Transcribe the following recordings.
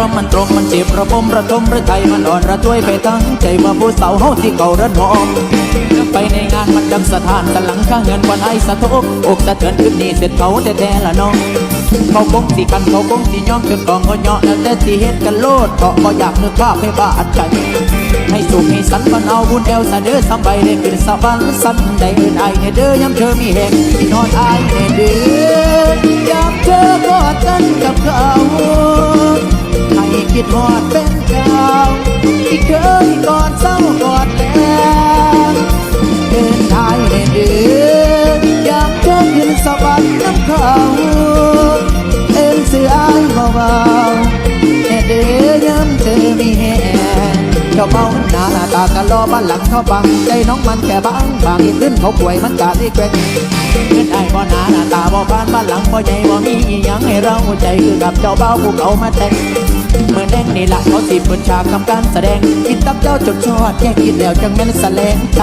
้อมมันตรงมันเจ็บระบมระทมระไทยมันอ่อนระทวยไปทั้งใจว่าผู้สาวเฮาที่เก่าระนอมไปในงานมันดังสถานกันหลังข้างเงินวันไอสะทกอกสะเทือนขึ้นนี่เสร็จเขาแต่แต่ละน้องเขาคงสิกันเขาคงสิย่อมจนกองก็ย่อแล้วแต่สิเฮ็ดกันโลดเพราะบ่อยากนึกภาพให้บาดใจให้สุขให้สันมันเอาบุญแอวสะเด้อสบายได้ขึ้นสวรรค์สันได้เอินไอายให้เด้อยามเธอมีแห่งที่นอนไอายให้เห้คิดฮอดเป็นเก่าที่เคยกอดเศร้ากอดแล้วเอินไอายให้เด้อยามเธอขึ้นสวรรค์น้ำเขาเอ็นเสืออายเบาๆแค่เดือยามเธอมีแหงเจ้าเมาหน้าหน้าตากันรอบ้านหลังเขาบังใจน้องมันแค่บางบางอีกขึ้นเขาป่วยมันกาได้แกว่งเงินไอ้บ่หน้าหน้าตาบ่บานบ้านหลังบ่ใหญ่บ่มียังให้เราใจคือกับเจ้าเบาผู้เขามาแต่ง นี่ละเขาสิบนฉากทำการแสดงกินตับเจ้าจดชอดแค่กินแล้วจังแม่นแสลงใจ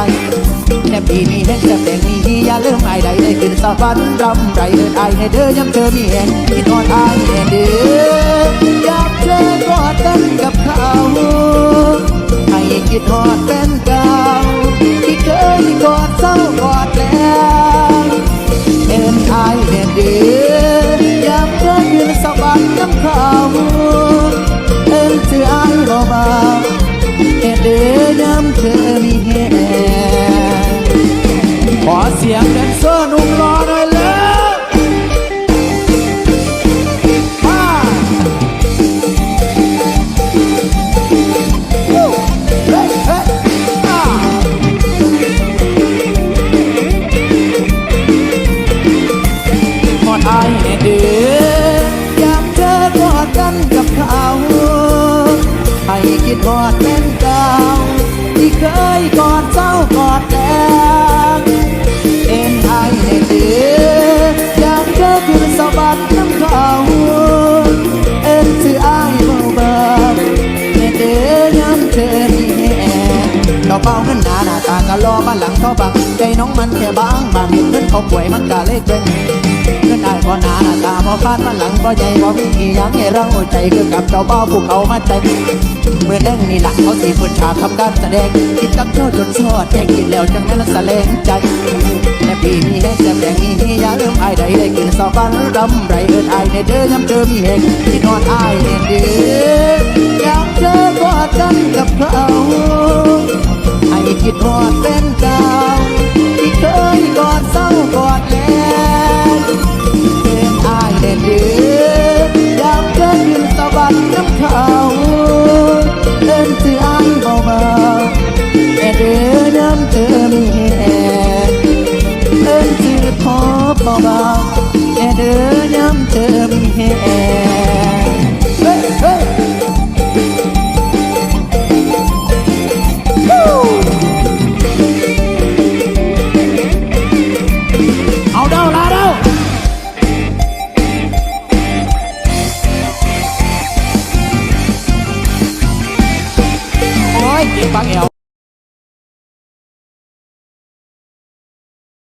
แค่ปีนี้แห้งแค่แดงมีอย่าลืมไอ้ใดได้ขึ้นสวรรค์รำไรเดินไอให้เด้อย้ำเธอมีแหงคิดนอนไอ้ให้เด้อ ให้คิดหอดเป็นเก่าที่เคยกอด เขาบังใจน้องมันแค่บางบางเห็นเงินเขาป่วยมันกะเล็กเกินเงินได้พอหนาหน้าตาพอฟาดบ้านหลังพอใหญ่พอมีอีหยังให้เราใจคือกับเจ้าเป้าภูเขามาแต่งเมื่อแดงนี่หลักเขาสีเปิดฉากทำการแสดงกินกับเจ้าจนชอดแจกินแล้วจังนั้นละแสลงใจแต่ปีนี้แห้งแจ่มแดงนี้อย่าลืมไอ้ใดได้กินสาวบ้านรำไรเอินไอ้ในเด้อยามเจอมีแหงที่นอนไอ้เนี่ยเด้อยามเจอกอดกันกับเขาให้คิดฮอดเป็นเก่ อยามเธอมีแหงเ